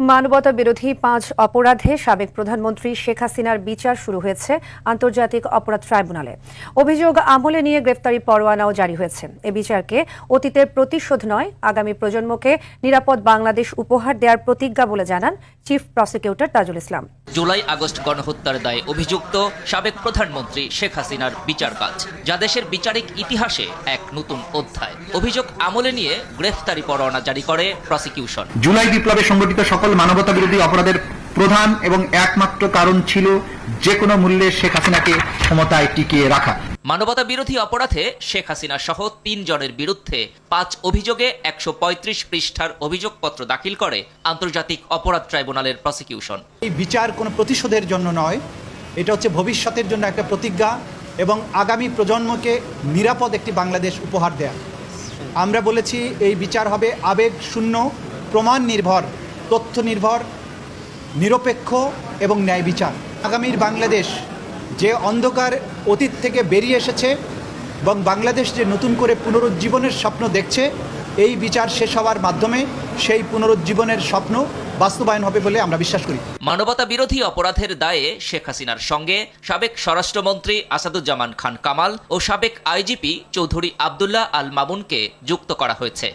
মানবতা বিরোধী পাঁচ অপরাধে সাবেক প্রধানমন্ত্রী শেখ হাসিনার বিচার শুরু হয়েছে আন্তর্জাতিক অপরাধ ট্রাইব্যুনালে। অভিযোগ আমলে নিয়ে গ্রেফতারি পরোয়ানাও জারি হয়েছে। এ বিচারকে অতীতের প্রতিশোধ নয়, আগামী প্রজন্মকে নিরাপদ বাংলাদেশ উপহার দেওয়ার প্রতিজ্ঞা বলে জানান chief prosecutor Tajul Islam. July August গণহত্যার দায়ে অভিযুক্ত সাবেক প্রধানমন্ত্রী শেখ হাসিনার বিচার কাজ, যা দেশের বিচারিক ইতিহাসে এক নতুন অধ্যায়। অভিযোগ আমলে নিয়ে গ্রেফতারি পরোয়ানা জারি করে প্রসিকিউশন। জুলাই বিপ্লবে সংগঠিত সকল মানবতা বিরোধী অপরাধের প্রধান এবং একমাত্র কারণ ছিল যে কোনো মূল্যে শেখ হাসিনাকে ক্ষমতায় টিকিয়ে রাখা। মানবতা বিরোধী অপরাধে শেখ হাসিনা সহ তিন জনের বিরুদ্ধে পাঁচ অভিযোগে একশো পঁয়ত্রিশ পৃষ্ঠার অভিযোগপত্র দাখিল করে আন্তর্জাতিক অপরাধ ট্রাইব্যুনালের প্রসিকিউশন। এই বিচার কোনো প্রতিশোধের জন্য নয়, এটা হচ্ছে ভবিষ্যতের জন্য একটা প্রতিজ্ঞা এবং আগামী প্রজন্মকে নিরাপদ একটি বাংলাদেশ উপহার দেয়া। আমরা বলেছি এই বিচার হবে আবেগ শূন্য, প্রমাণ নির্ভর, তথ্য নির্ভর, নিরপেক্ষ এবং ন্যায় বিচার। আগামীর বাংলাদেশ যে অন্ধকার অতীত থেকে বেরিয়ে এসেছে এবং বাংলাদেশ যে নতুন করে পুনরুজ্জীবনের স্বপ্ন দেখছে, এই বিচার শেষ হওয়ার মাধ্যমে সেই পুনরুজ্জীবনের স্বপ্ন বাস্তবায়ন হবে বলে আমরা বিশ্বাস করি। মানবতা বিরোধী অপরাধের দায়ে শেখ হাসিনার সঙ্গে সাবেক স্বরাষ্ট্রমন্ত্রী আসাদুজ্জামান খান কামাল ও সাবেক আইজিপি চৌধুরী আবদুল্লাহ আল মামুনকে যুক্ত করা হয়েছে।